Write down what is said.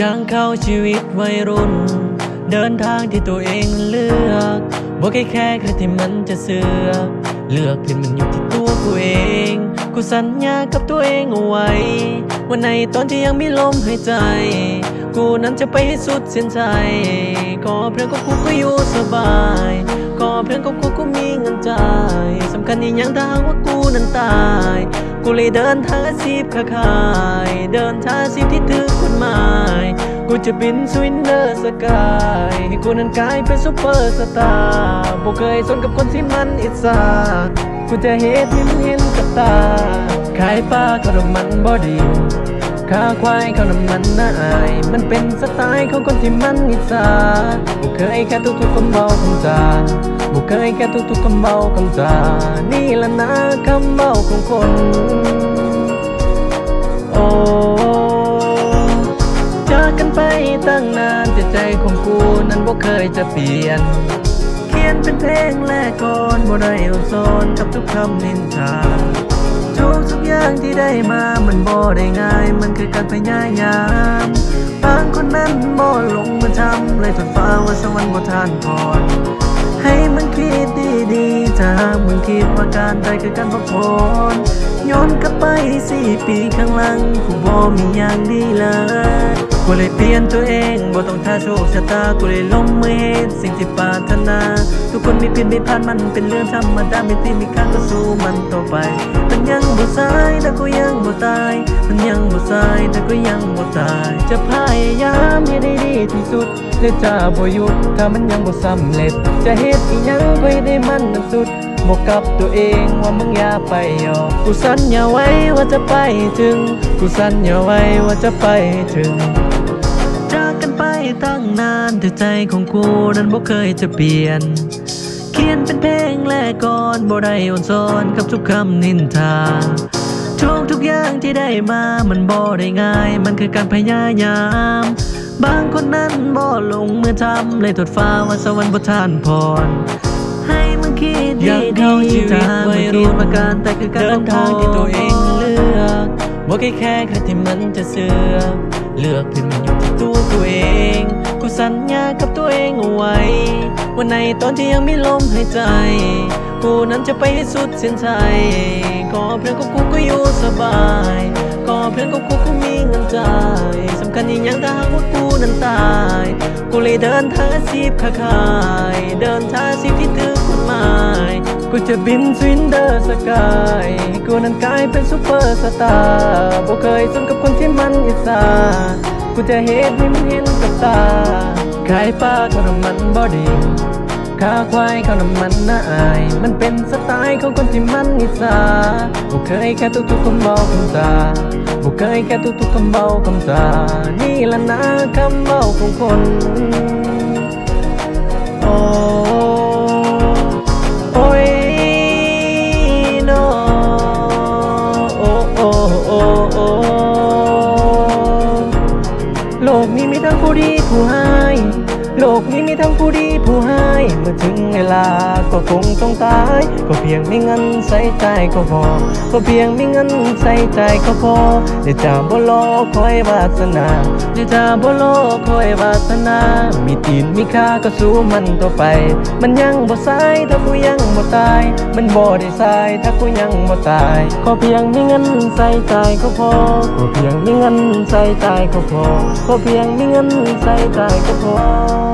ย่างเข้าชีวิตวัยรุ่น เดินทางที่ตัวเองเลือกบอกแค่แค่ใครที่มันจะเสือกเลือกเพียงมันอยู่ที่ตัวกูเอง กูสัญญากับตัวเองเอาไว้ว่าในตอนที่ยังมีลมหายใจ กูนั้นจะไปให้สุดเส้นใจ ก็เพื่อนกับกูก็อยู่สบาย ก็เพื่อนกับกูก็มีเงินจ่ายสำคัญอีกอย่างถ้าหากว่ากูนั้นตาย กูเลยเดินทางอาชีพค้าขาย เดินทางอาชีพที่ถือกฎหมาย กูจะบินสวินเดอร์สกายให้กูนั้นกลายเป็นซุปเปอร์สตาร์บ่เคยสนกับคนที่มันอิสระ กูจะเห็นมันเห็นกับตา ขายปลาขนมมันบ่ดีข้าควายเขาน้ำมันน่าอาย มันเป็นสไตล์ของคนที่มันอิสระบ่เคยแค่ทุกๆคำเบาคำจาบ่เคยแค่ทุกๆคำเบาคำจา นี่ละนะคำเบาของคน โอ้จากกันไปตั้งนานแต่ใจของกูนั้นบ่เคยจะเปลี่ยน นเป็นเพลงแรกก่อนบ่ได้เอาซอนกับทุกคำนินทาทุกทุกอย่างที่ได้มามันบ่ได้ง่าย มันคือการพยายามบางคนนั้นบ่ลงมือทำเลยทดฟ้าว่าสวรรค์บ่ทานพรให้มันคิดดีๆถ้ามึงคิดว่าการตายคือการพักผ่อนย้อนกลับไปสี่ปีข้างหลังกูบ่มีอย่างดีเลย กูเลยเปลี่ยนตัวเองบ่ต้องท่าโชคชะตา กูเลยลงมือเฮ็ดสิ่งที่ปรารถนา ทุกคนมีผิดมีพลาดมันเป็นเรื่องธรรมดาไม่ตีมีค่าก็สู้มันต่อไป มันยังบ่สายแต่กูยังบ่ตาย มันยังบ่สายแต่กูยังบ่ตาย จะพยายามให้ได้ดีที่สุด และจะบ่หยุดถ้ามันยังบ่สำเร็จ จะเฮ็ดอีหยังก็ให้ได้มันนั้นสุดบอกกับตัวเองว่ามึงอย่าไปยอมกูสัญญาไว้ว่าจะไปถึง กูสัญญาไว้ว่าจะไปถึง ตั้งนานแต่ใจของกูนั้นบ่เคยจะเปลี่ยน เขียนเป็นเพลงแรกก่อนบ่ได้อ่อนซ้อนกับทุกคำนินทาทุกทุกอย่างที่ได้มามันบ่ได้ง่าย มันคือการพยายาม บางคนนั้นบ่ลงมือทำเลยทดฟ้าว่าสวรรค์บ่ทานพรให้มันคิดดียังเข้าชีวิตถ้าวัมันยรุ่คิดนว่าการแต่คือการเดินทางที่ตัวเองเลือกบ่แค่แค่ใครที่มันจะเสือก เลือกเพื่อมันอยู่ที่ตัวกูเองกูสัญญากับตัวเองเอาไว้ว่าในตอนที่ยังไมีลมหายใจ กูนั้นจะไปให้สุดเส้นชัยก็เพื่อนกับกูก็อยู่สบายก็เพื่อนกับกูก็มีเงินจ่ายสำคัญอีกอย่างถ้าหากว่ากูนั้นตาย กูเลยเดินทางอาชีพค้าขาย เดินทางอาชีพที่ถือกฎหมาย กูจะบินสวินเดอร์สกายให้กูนั้นกลายเป็นซุปเปอร์สตาร์บ่เคยสนกับคนที่มันอิสระกูจะเฮ็ดให้มึงเห็นกับตาขายปลาเขาน้ำมันบ่ดีขาควายเขาน้ำมันน่าอาย มันเป็นสไตล์ของคนที่มันอิสระบ่เคยแค่ทุกๆคำเบาคำจาบ่เคยแค่ทุกๆคำเบาคำจานี่ละนะคำเบาของคนโโลกนี้มีทั้งผู้ดีผู้ให้เมื่อถึงเวลาก็คงต้องตาย ก็เพียงมีเงินใส่ใจก็พอ ก็เพียงมีเงินใส่ใจก็พอเดี๋ยวจะบ่รอคอยวาสนาเดี๋ยวจะบ่รอคอยวาสนา มีตีนมีค่าก็สู้มันต่อไป มันยังบ่สายถ้ากูยังบ่ตาย มันบ่ได้สายถ้ากูยังบ่ตายขอเพียงมีเงินใส่ใจก็พอขอเพียงมีเงินใส่ใจก็พอขอเพียงมีเงินใส่ใจก็พอ